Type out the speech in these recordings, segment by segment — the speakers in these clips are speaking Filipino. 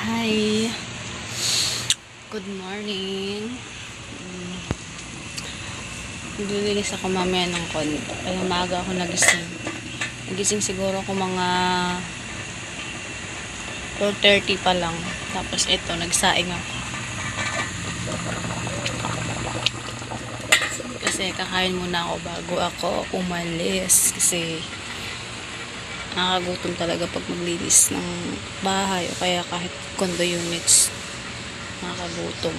Hi. Good morning. Mm. Naglilinis ako mamaya ng konti. Ay, umaga ako nagising. Nagising siguro ako mga 4.30 pa lang. Tapos ito, nagsaing ako. Kasi kakain muna ako bago ako umalis. Kasi nakakagutom talaga pag maglinis ng bahay o kaya kahit condo units. Nakakagutom.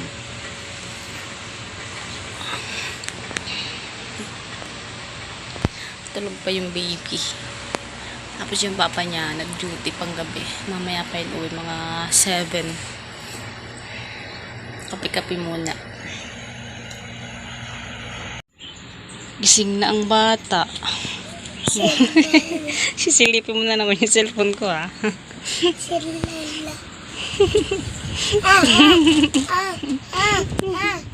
Tulog pa yung baby. Tapos yung papa niya nag duty pang gabi. Mamaya pa yun uwi mga 7 kapi-kapi muna. Gising na ang bata Sisilipin mo na naman yung cellphone ko ah. Si Lola. ah, ah, ah, ah, ah,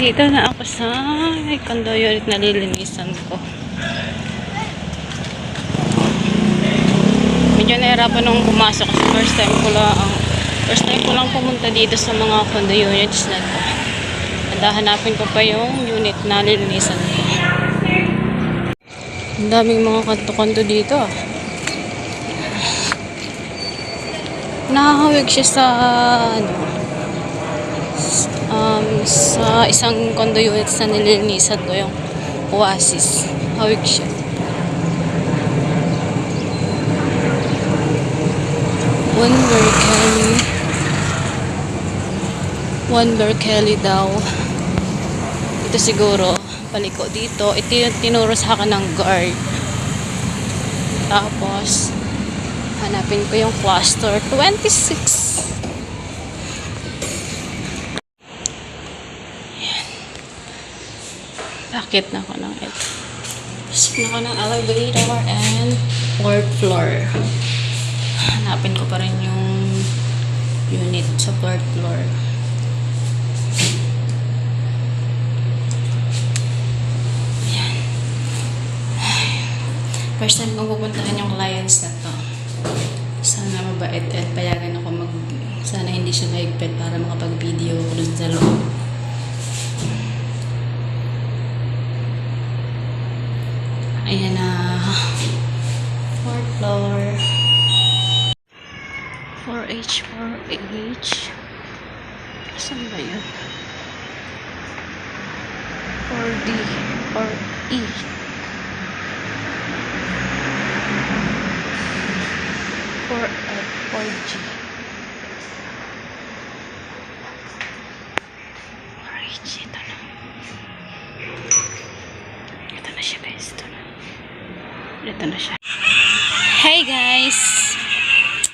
Andito na ako sa may condo unit na lilinisan ko. Medyo nahirapan nung pumasok kasi first time ko lang first time ko lang pumunta dito sa mga condo units na to. Hanapin ko pa yung unit na lilinisan ko. Ang daming mga kanto-kanto dito ah. Nakahawig siya sa ano, um, sa isang condo units na nililinisan ko yung Oasis. Hawig siya. Wonder Kelly. Wonder Kelly daw. Ito siguro, paliko dito. Ito yung tinuro sa akin ng guard. Tapos, hanapin ko yung cluster 26. Bakit na ako ng ito? Pasok na ako ng elevator and fourth floor. Hanapin ko pa rin yung unit sa fourth floor. Ayan. First time kong pupuntahan yung clients na to. Sana mabait at payagan ako mag... Sana hindi siya mahigpit para makapag-video ako dun sa loob. Ayan na. Fourth floor. 4H, 4H. Saan ba yun? 4D, 4E. Four F, 4G. 4H, Hey guys!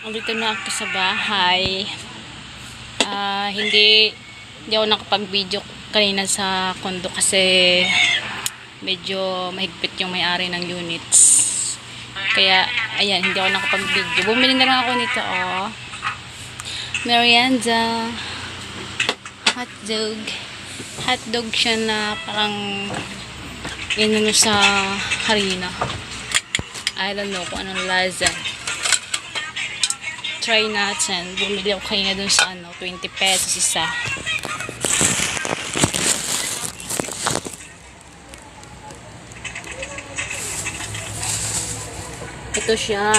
Andito na ako sa bahay. Ah, hindi hindi ako nakapag-video kanina sa kondo kasi medyo mahigpit yung may-ari ng units. Kaya, ayan, hindi ako nakapag-video. Bumili na lang ako nito, oh. Merienda. Hotdog. Hotdog siya na parang inano sa harina. I don't know kung anong lasa. Try natin. Bumili ako kanina dun sa ano, 20 pesos isa. Ito siya.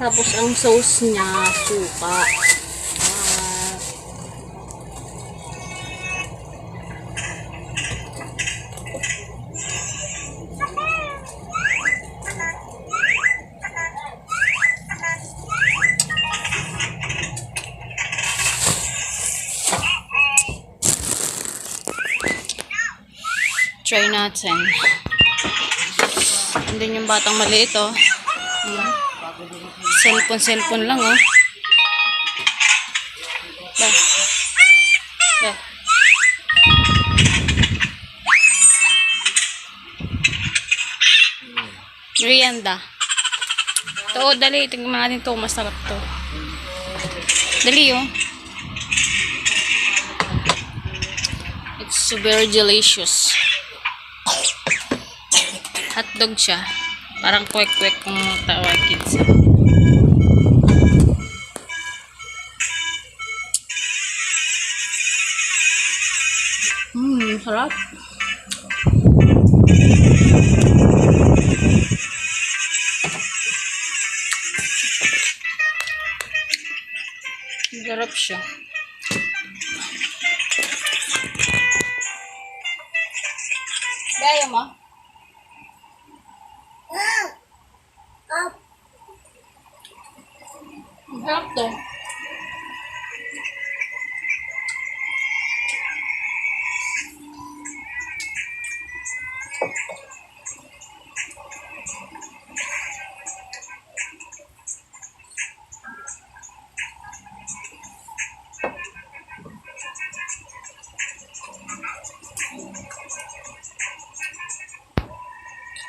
Tapos ang sauce niya, suka. Try natin. And then yung batang maliit, oh. Hmm. Cellphone, cellphone lang, oh. Ba. Ba. Merienda. To, dali. Tingnan natin to. Masarap to. Dali, oh. It's very delicious. Hotdog siya. Parang kwek-kwek kung tawagin sa. Mmm, sarap. Sarap siya. Gaya mo? Ah! Ah! Ang Sarap to.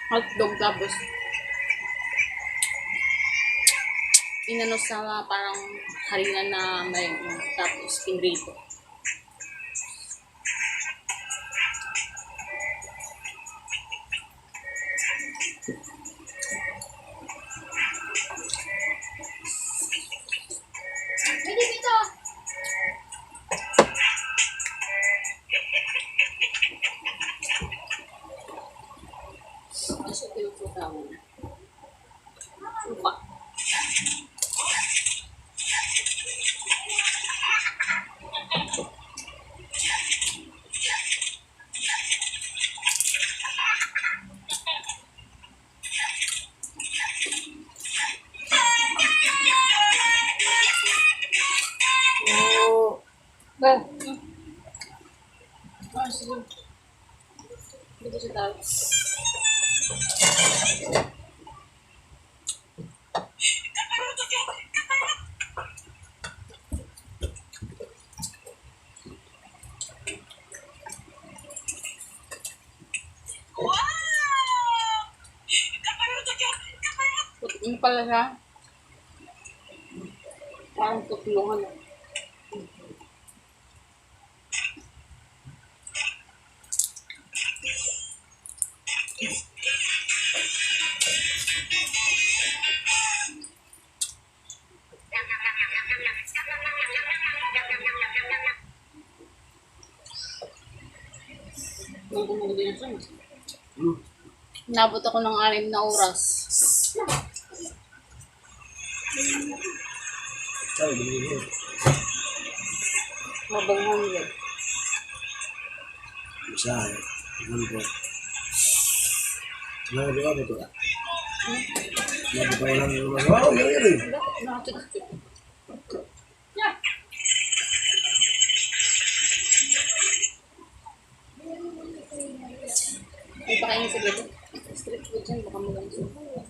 Hotdog tapos inano sa parang harina na may tapos pinrito. Kasi pinuputa mo na. Lupa. Oh! Ba? Ah, sige. Dito sa. Ano pala siya? Parang tutulungan. ah. Nabot ako ng anim na oras. Mabanghang yun. Ano po. Ano ba ba ito? Ano ba lang yung mga, wow, yan yan eh. Pakainin sa dito. Street food yan, baka siya.